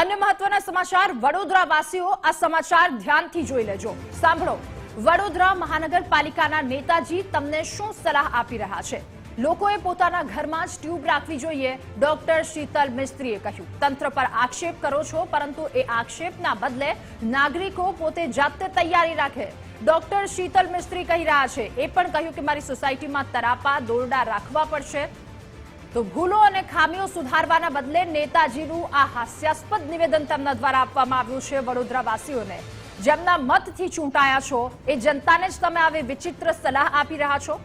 અન્ય મહત્વના સમાચાર વડોદરા વાસીઓ આ સમાચાર ધ્યાનથી જોઈ લેજો. સાંભળો. વડોદરા મહાનગરપાલિકાના નેતાજી તમને શું સલાહ આપી રહ્યા છે? લોકોએ પોતાના ઘરમાં જ ટ્યુબ રાખવી જોઈએ, ડોક્ટર શીતલ મિસ્ત્રીએ કહ્યું. તંત્ર પર આક્ષેપ કરો છો, પરંતુ એ આક્ષેપના બદલે નાગરિકો પોતે જાતે તૈયારી રાખે. ડોક્ટર શીતલ મિસ્ત્રી કહી રહ્યા છે, એ પણ કહ્યું કે મારી સોસાયટીમાં તરાપા, દોરડા રાખવા પડશે. તો ભૂલો અને ખામીઓ સુધારવાના બદલે નેતાજીનું આ હાસ્યાસ્પદ નિવેદન તેમના દ્વારા આપવામાં આવ્યું છે વડોદરાવાસીઓને. જેમના મતથી ચૂંટાયા છો, એ જનતાને જ તમે આવી વિચિત્ર સલાહ આપી રહ્યા છો?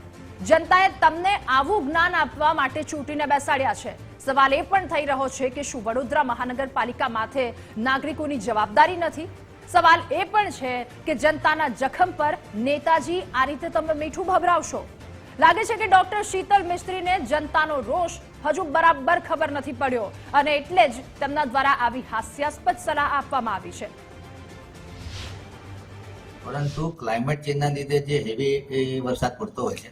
જનતાએ તમને આવું જ્ઞાન આપવા માટે ચૂંટીને બેસાડ્યા છે. સવાલ એ પણ થઈ રહ્યો છે કે શું વડોદરા મહાનગરપાલિકા માથે નાગરિકોની જવાબદારી નથી? સવાલ એ પણ છે કે જનતાના જખમ પર નેતાજી આ રીતે તમે મીઠું ભભરાવશો? લાગે છે કે ડોક્ટર શીતલ મિસ્ત્રીને જનતાનો રોષ હજુ બરાબર ખબર નથી પડ્યો અને એટલે જ તેમના દ્વારા આવી હાસ્યાસ્પદ સલાહ આપવામાં આવી છે. પરંતુ ક્લાઇમેટ ચેન્જના લીધે જે હેવી વરસાદ પડતો હોય છે,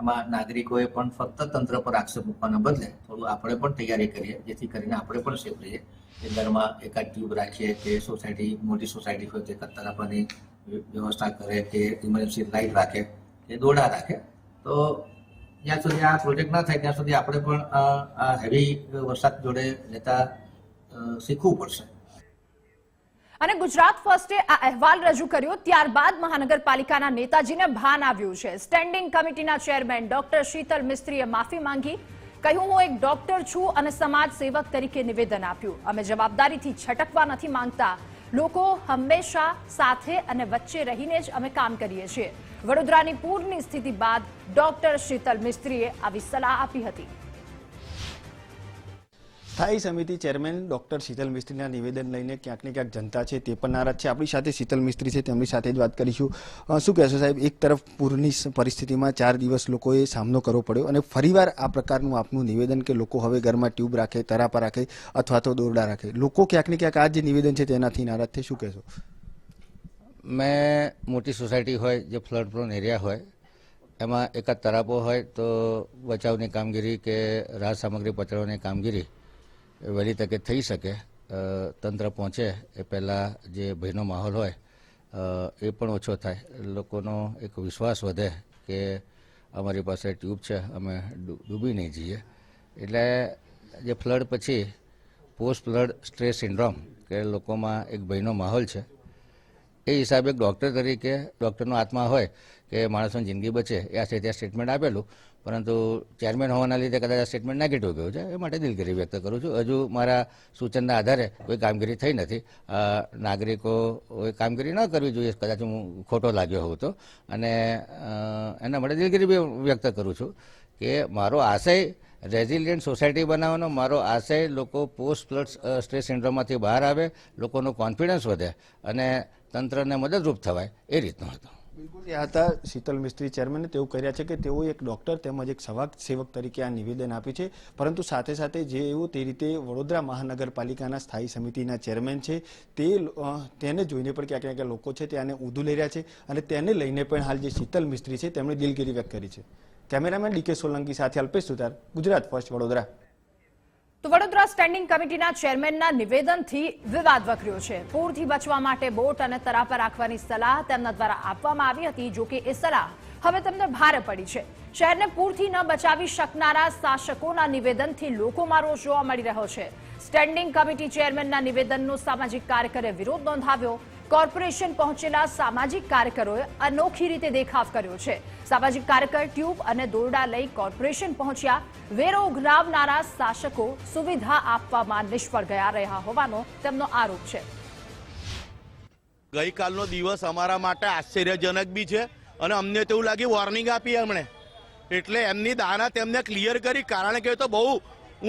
એમાં નાગરિકોએ પણ ફક્ત તંત્ર પર આક્ષેપ મૂકવાના બદલે થોડું આપણે પણ તૈયારી કરીએ, જેથી કરીને આપણે પણ સેફ રહીએ. કે ઘરમાં એકાદ ટ્યુબ રાખીએ કે સોસાયટી મોટી સોસાયટી હોય તે તરાપાની વ્યવસ્થા કરે કે ઇમરજન્સી લાઇટ રાખે, કે દોડા રાખે. તો જ્યાં સુધી આ પ્રોજેક્ટ ના થાય ત્યાં સુધી આપણે પણ હેવી વરસાદ જોડે લેતા શીખવું પડશે. અને ગુજરાત ફર્સ્ટે આ અહેવાલ રજૂ કર્યો, ત્યારબાદ મહાનગરપાલિકાના નેતાજીને ભાન આવ્યું છે. સ્ટેન્ડિંગ કમિટીના ચેરમેન ડોક્ટર શીતલ મિસ્ત્રીએ માફી માંગી. કહ્યું, હું એક ડોક્ટર છું અને સમાજ સેવક તરીકે નિવેદન આપ્યું. અમે જવાબદારીથી છટકવા નથી માંગતા. લોકો હંમેશા સાથે અને વચ્ચે રહીને જ અમે કામ કરીએ છીએ. વડોદરાની પૂરની સ્થિતિ બાદ ડોક્ટર શીતલ મિસ્ત્રીએ આવી સલાહ આપી હતી. સ્થાયી સમિતિ ચેરમેન ડોક્ટર શીતલ મિસ્ત્રીના નિવેદન લઈને ક્યાંક ને ક્યાંક જનતા છે તે પણ નારાજ છે. આપણી સાથે શીતલ મિસ્ત્રી છે, તેમની સાથે જ વાત કરીશું. શું કહેશો સાહેબ, એક તરફ પૂરની પરિસ્થિતિમાં ચાર દિવસ લોકોએ સામનો કરવો પડ્યો અને ફરીવાર આ પ્રકારનું આપનું નિવેદન કે લોકો હવે ઘરમાં ટ્યુબ રાખે, તરાપા રાખે અથવા તો દોરડા રાખે, લોકો ક્યાંક ને ક્યાંક આ જે નિવેદન છે તેનાથી નારાજ છે, શું કહેશો? મેં મોટી સોસાયટી હોય, જે ફ્લડ પ્રોન એરિયા હોય, એમાં એકાદ તરાપો હોય તો બચાવની કામગીરી કે રાહત સામગ્રી પહોંચાડવાની કામગીરી વહેલી તકે થઈ શકે તંત્ર પહોંચે એ પહેલાં જે ભયનો માહોલ હોય એ પણ ઓછો થાય. લોકોનો એક વિશ્વાસ વધે કે અમારી પાસે ટ્યુબ છે, અમે ડૂબી નહીં જઈએ. એટલે જે ફ્લડ પછી પોસ્ટ ફ્લડ સ્ટ્રેસ સિન્ડ્રોમ, કે લોકોમાં એક ભયનો માહોલ છે, એ હિસાબે ડૉક્ટર તરીકે, ડૉક્ટરનો આત્મા હોય કે માણસોની જિંદગી બચે, એ આ ત્યાં સ્ટેટમેન્ટ આપેલું. પરંતુ ચેરમેન હોવાના લીધે કદાચ આ સ્ટેટમેન્ટ નેગેટિવ ગયું છે. એ માટે દિલગીરી વ્યક્ત કરું છું. હજુ મારા સૂચનના આધારે કોઈ કામગીરી થઈ નથી. નાગરિકોએ નાગરિકો કામગીરી ન કરવી જોઈએ કદાચ હું ખોટો લાગ્યો હોઉં તો. અને એના માટે દિલગીરી વ્યક્ત કરું છું કે મારો આશય રેઝિલિયન્ટ સોસાયટી બનાવવાનો, મારો આશય લોકો પોસ્ટ ફ્લડ સ્ટ્રેસ સિન્ડ્રોમમાંથી બહાર આવે, લોકોનો કોન્ફિડન્સ વધે અને તંત્રને મદદરૂપ થવાય એ રીતનો હતો. હતા શીતલ મિસ્ત્રી ચેરમેને તેવું કર્યા છે કે તેઓ એક ડોક્ટર તેમજ એક સવાક સેવક તરીકે આ નિવેદન આપ્યું છે. પરંતુ સાથે સાથે જે એવું તે રીતે વડોદરા મહાનગરપાલિકાના સ્થાયી સમિતિના ચેરમેન છે, તે તેને જોઈને પણ ક્યાંક ક્યાંક લોકો છે તેને ઊંધું લઈ રહ્યા છે અને તેને લઈને પણ હાલ જે શીતલ મિસ્ત્રી છે તેમણે દિલગીરી વ્યક્ત કરી છે. કેમેરામેન ડીકે સોલંકી સાથે અલ્પેશ સુતાર ગુજરાત ફર્સ્ટ વડોદરા. તો વડોદરા સ્ટેન્ડિંગ કમિટીના ચેરમેનના નિવેદનથી વિવાદ વકર્યો છે. પૂરથી બચવા માટે બોટ અને તરા પર રાખવાની સલાહ તેમના દ્વારા આપવામાં આવી હતી જોકે એ સલાહ હવે તેમને ભારે પડી છે. શહેરને પૂરથી ન બચાવી શકનારા શાસકોના નિવેદનથી લોકોમાં રોષ જોવા મળી રહ્યો છે. સ્ટેન્ડિંગ કમિટી ચેરમેનના નિવેદનનો સામાજિક કાર્યકરે વિરોધ નોંધાવ્યો. કોર્પોરેશન પહોંચેલા સામાજિક કાર્યકરોએ અનોખી રીતે દેખાવ કર્યો છે. સામાજિક કાર્યકર ટ્યુબ અને દોરડા લઈ કોર્પોરેશન પહોંચ્યા. વેરો ઉઘરાવનારા શાસકો સુવિધા આપવામાં નિષ્ફળ ગયા રહ્યા હોવાનો તેમનો આરોપ છે. ગઈકાલનો દિવસ અમારા માટે આશ્ચર્યજનક બી છે અને અમને તેવું લાગ્યું વોર્નિંગ આપી એમણે. એટલે એમની દાના તેમને ક્લિયર કરી, કારણ કે તો બહુ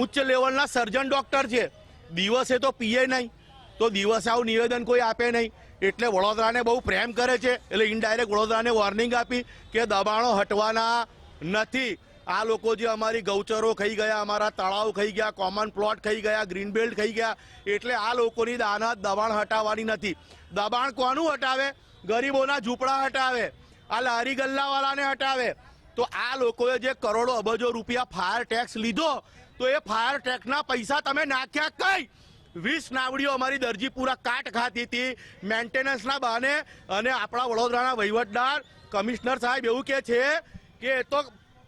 ઉચ્ચ લેવલના સર્જન ડોક્ટર છે. દિવસે તો પીએ નહીં. તો દિવસે આવું નિવેદન કોઈ આપે નહીં. એટલે વડોદરાને બહુ પ્રેમ કરે છે. એટલે ઇનડાયરેક્ટ વડોદરાને વોર્નિંગ આપી કે દબાણો હટવાના નથી. આ લોકો જે અમારી ગૌચરો ખાઈ ગયા, અમારા તળાવ ખાઈ ગયા કોમન પ્લોટ ખાઈ ગયા ગ્રીન બેલ્ટ ખાઈ ગયા, એટલે આ લોકોની દાના દબાણ હટાવવાની નથી. દબાણ કોનું હટાવે? ગરીબોના ઝૂંપડા હટાવે. આ લારી ગલ્લાવાળાને હટાવે. તો આ લોકોએ જે કરોડો અબજો રૂપિયા ફાયર ટેક્સ લીધો, તો એ ફાયર ટેક્સના પૈસા તમે નાખ્યા કઈ? વીસ નાવડીઓ અમારી દરજીપુરા કાટ ખાતી હતી. મેન્ટેનન્સના બહાને અને આપણા વડોદરાના વહીવટદાર કમિશનર સાહેબ એવું કે છે કે તો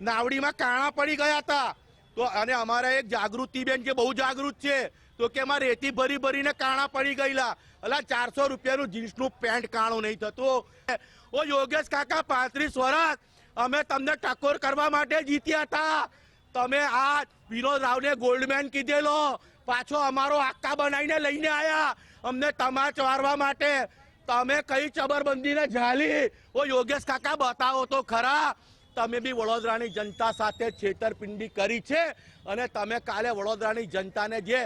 નાવડીમાં કાણા પડી ગયા હતા. તો અને અમારા એક જાગૃતિબેન જે બહુ જાગૃત છે. તો કે એમાં રેતી ભરી ભરીને કાણા પડી ગયેલા. એટલે ચારસો રૂપિયાનું જીન્સનું પેન્ટ કાણું નહીં થતું. ઓ યોગેશ કાકા, પાંત્રીસ વર્ષ અમે તમને ટકોર કરવા માટે જીત્યા હતા. તમે આ વિનોદ રાવને ગોલ્ડમેન કીધેલો. પાછો અમારો આક્કા બનાવીને લઈને આવ્યા અમને તમાચ વારવા માટે. તમે કઈ ચબરબંધીને ઝાલી? ઓ યોગેશ કાકા, બતાવો તો ખરા. તમે બી વડોદરાની જનતા સાથે છેતરપિંડી કરી છે અને તમે કાલે વડોદરાની જનતાને જે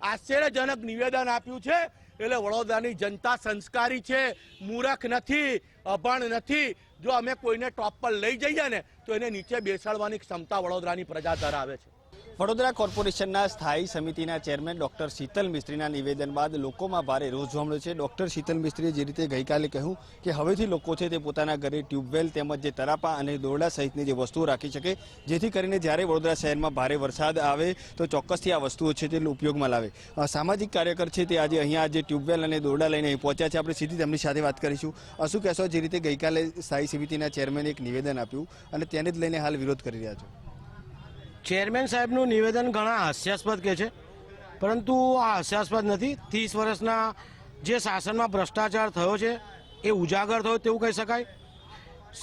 આશ્ચર્યજનક નિવેદન આપ્યું છે, એટલે વડોદરાની જનતા સંસ્કારી છે, મૂરખ નથી, અભણ નથી. જો અમે કોઈને ટોપ પર લઈ જઈએ ને, તો એને નીચે બેસાડવાની ક્ષમતા વડોદરાની પ્રજા ધરાવે છે. વડોદરા કોર્પોરેશનના સ્થાયી સમિતિના ચેરમેન ડોક્ટર શીતલ મિસ્ત્રીના નિવેદન બાદ લોકોમાં ભારે રોષ જોવા મળ્યો છે. ડોક્ટર શીતલ મિસ્ત્રીએ જે રીતે ગઈકાલે કહ્યું કે હવેથી લોકો છે તે પોતાના ઘરે ટ્યુબવેલ તેમજ જે તરાપા અને દોરડા સહિતની જે વસ્તુઓ રાખી શકે, જેથી કરીને જ્યારે વડોદરા શહેરમાં ભારે વરસાદ આવે તો ચોક્કસથી આ વસ્તુઓ છે તે ઉપયોગમાં લાવે. સામાજિક કાર્યકર છે તે આજે અહીંયા જે ટ્યુબવેલ અને દોરડા લઈને અહીં પહોંચ્યા છે. આપણે સીધી તેમની સાથે વાત કરીશું. શું કહેશો જે રીતે ગઈકાલે સ્થાયી સમિતિના ચેરમેને એક નિવેદન આપ્યું અને તેને જ લઈને હાલ વિરોધ કરી રહ્યા છો. ચેરમેન સાહેબનું નિવેદન ઘણા હાસ્યાસ્પદ કે છે. પરંતુ આ હાસ્યાસ્પદ નથી. ત્રીસ વર્ષના જે શાસનમાં ભ્રષ્ટાચાર થયો છે, એ ઉજાગર થયો તેવું કહી શકાય.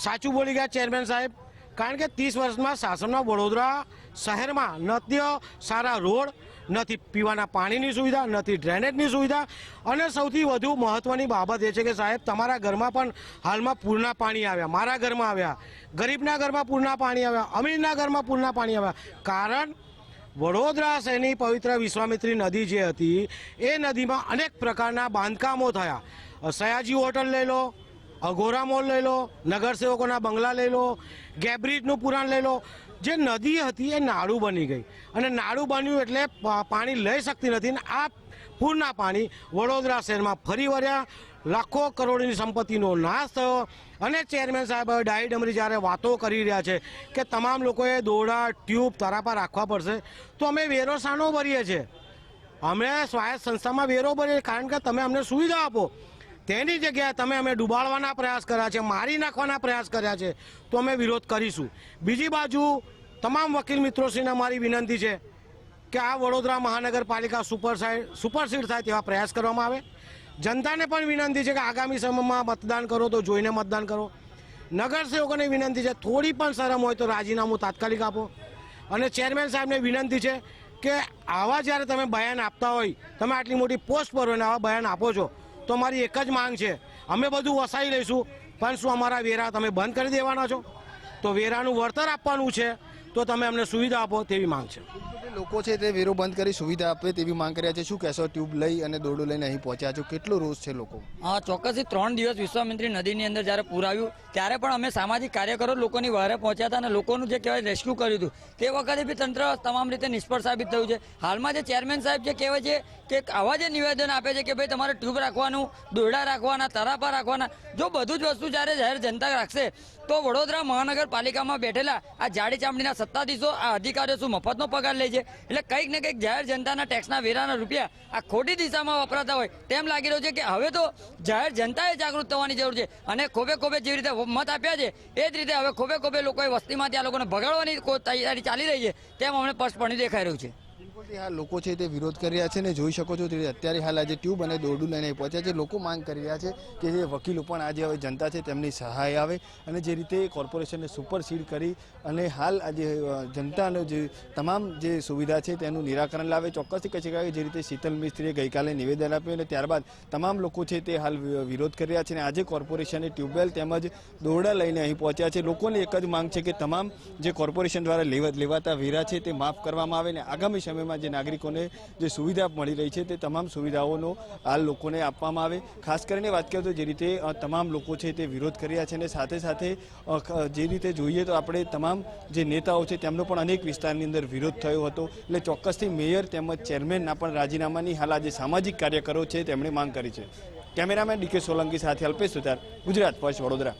સાચું બોલી ગયા ચેરમેન સાહેબ, કારણ કે ત્રીસ વર્ષમાં શાસનમાં વડોદરા શહેરમાં નત્ય સારા રોડ નથી પીવાના પાણીની સુવિધા, નથી ડ્રેનેજની સુવિધા. અને સૌથી વધુ મહત્ત્વની બાબત એ છે કે સાહેબ, તમારા ઘરમાં પણ હાલમાં પૂરના પાણી આવ્યા, મારા ઘરમાં આવ્યા, ગરીબના ઘરમાં પૂરના પાણી આવ્યા, અમીરના ઘરમાં પૂરના પાણી આવ્યા. કારણ વડોદરા શહેરની પવિત્ર વિશ્વામિત્રી નદી જે હતી, એ નદીમાં અનેક પ્રકારના બાંધકામો થયા. સયાજી હોટલ લઈ લો, અઘોરા મોલ લઈ લો, નગરસેવકોના બંગલા લઈ લો, ગેબ્રિજનું પુરાણ લઈ લો. જે નદી હતી એ નાળું બની ગઈ. અને નાળું બન્યું એટલે પાણી લઈ શકતી નથી ને આ પૂરના પાણી વડોદરા શહેરમાં ફરી વળ્યા. લાખો કરોડની સંપત્તિનો નાશ થયો. અને ચેરમેન સાહેબ ડાઈ ડમરી જ્યારે વાતો કરી રહ્યા છે કે તમામ લોકોએ દોરડા, ટ્યુબ તરાપા રાખવા પડશે, તો અમે વેરો શાનો ભરીએ છીએ. અમે સ્વાયત્ત સંસ્થામાં વેરો ભરીએ કારણ કે તમે અમને સુવિધા આપો. તેની જગ્યાએ તમે અમે ડૂબાડવાના પ્રયાસ કર્યા છે, મારી નાખવાના પ્રયાસ કર્યા છે, તો અમે વિરોધ કરીશું. બીજી બાજુ તમામ વકીલ મિત્રોશ્રીને મારી વિનંતી છે કે આ વડોદરા મહાનગરપાલિકા સુપર સુપરસીડ થાય તેવા પ્રયાસ કરવામાં આવે. જનતાને પણ વિનંતી છે કે આગામી સમયમાં મતદાન કરો તો જોઈને મતદાન કરો. નગરસેવકોને વિનંતી છે, થોડી પણ શરમ હોય તો રાજીનામું તાત્કાલિક આપો. અને ચેરમેન સાહેબને વિનંતી છે કે આવા જ્યારે તમે બયાન આપતા હોય, તમે આટલી મોટી પોસ્ટ પર હોય ને આવા બયાન આપો છો તો મારી એક જ માંગ છે. અમે બધું વસાવી લઈશું, પણ શું અમારા વેરા તમે બંધ કરી દેવાના છો? તો વેરાનું વળતર આપવાનું છે. તો તમે અમને સુવિધા આપો તેવી માંગ છે. લોકો છે તે વેરો બંધ કરી સુવિધા આપે તેવી માંગ કર્યા છે. શું કહેશો? ટ્યુબ લઈ અને દોરડું લઈને અહીં પહોંચ્યા છો. કેટલો રોષ છે લોકો? હા ચોક્કસથી ત્રણ દિવસ વિશ્વામિત્રી નદીની અંદર જ્યારે પૂર આવ્યું ત્યારે પણ અમે સામાજિક કાર્યકરો લોકોની વહારે પહોંચ્યા હતા અને લોકોનું જે કહેવાય રેસ્ક્યુ કર્યું હતું તે વખતે બી તંત્ર તમામ રીતે નિષ્ફળ સાબિત થયું છે. હાલમાં જે ચેરમેન સાહેબ જે કહેવાય છે કે આવા જે નિવેદન આપે છે કે ભાઈ તમારે ટ્યુબ રાખવાનું દોરડા રાખવાના તરાપા રાખવાના જો બધું જ વસ્તુ જ્યારે જાહેર જનતા રાખશે તો વડોદરા મહાનગરપાલિકામાં બેઠેલા આ જાડી ચામડીના સત્તાધીશો આ અધિકારીઓ શું મફતનો પગાર લે છે? એટલે કંઈક ને કંઈક જાહેર જનતાના ટેક્સના વેરાના રૂપિયા આ ખોટી દિશામાં વપરાતા હોય તેમ લાગી રહ્યું છે કે હવે તો જાહેર જનતાએ જાગૃત થવાની જરૂર છે અને ખોબે ખોબે જેવી રીતે મત આપ્યા છે, એ જ રીતે હવે ખોબે ખોબે લોકોએ વસ્તીમાંથી આ લોકોને ભગાડવાની તૈયારી ચાલી રહી છે તેમ અમને સ્પષ્ટપણે દેખાઈ રહ્યું છે. બિલકુલથી હાલ લોકો છે તે વિરોધ કરી રહ્યા છે ને જોઈ શકો છો તે અત્યારે હાલ આજે ટ્યુબ અને દોરડું લઈને પહોંચ્યા છે. લોકો માંગ કરી રહ્યા છે કે જે વકીલો પણ આજે હવે જનતા છે તેમની સહાય આવે અને જે રીતે કોર્પોરેશનને સુપરસીડ કરી અને હાલ આજે જનતાનો જે તમામ જે સુવિધા છે તેનું નિરાકરણ લાવે. ચોક્કસથી કહી શકાય જે રીતે શીતલ મિસ્ત્રીએ ગઈકાલે નિવેદન આપ્યું અને ત્યારબાદ તમામ લોકો છે તે હાલ વિરોધ કરી રહ્યા છે અને આજે કોર્પોરેશને ટ્યુબવેલ તેમજ દોરડા લઈને અહીં પહોંચ્યા છે. લોકોની એક જ માંગ છે કે તમામ જે કોર્પોરેશન દ્વારા લેવાતા વેરા છે તે માફ કરવામાં આવે અને આગામી સમયમાં જે નાગરિકોને જે સુવિધા મળી રહી છે તે તમામ સુવિધાઓનો હાલ લોકોને આપવામાં આવે. ખાસ કરીને વાત કરીએ તો જે રીતે તમામ લોકો છે તે વિરોધ કરી રહ્યા છે અને સાથે સાથે જે રીતે જોઈએ તો આપણે તમામ જે નેતાઓ છે તેમનો પણ અનેક વિસ્તારની અંદર વિરોધ થયો હતો. એટલે ચોક્કસથી મેયર તેમજ ચેરમેનના પણ રાજીનામાની હાલ આજે સામાજિક કાર્યકરો છે તેમણે માંગ કરી છે. કેમેરામેન ડીકે સોલંકી સાથે અલ્પેશ સુતાર ગુજરાત ફર્સ્ટ વડોદરા.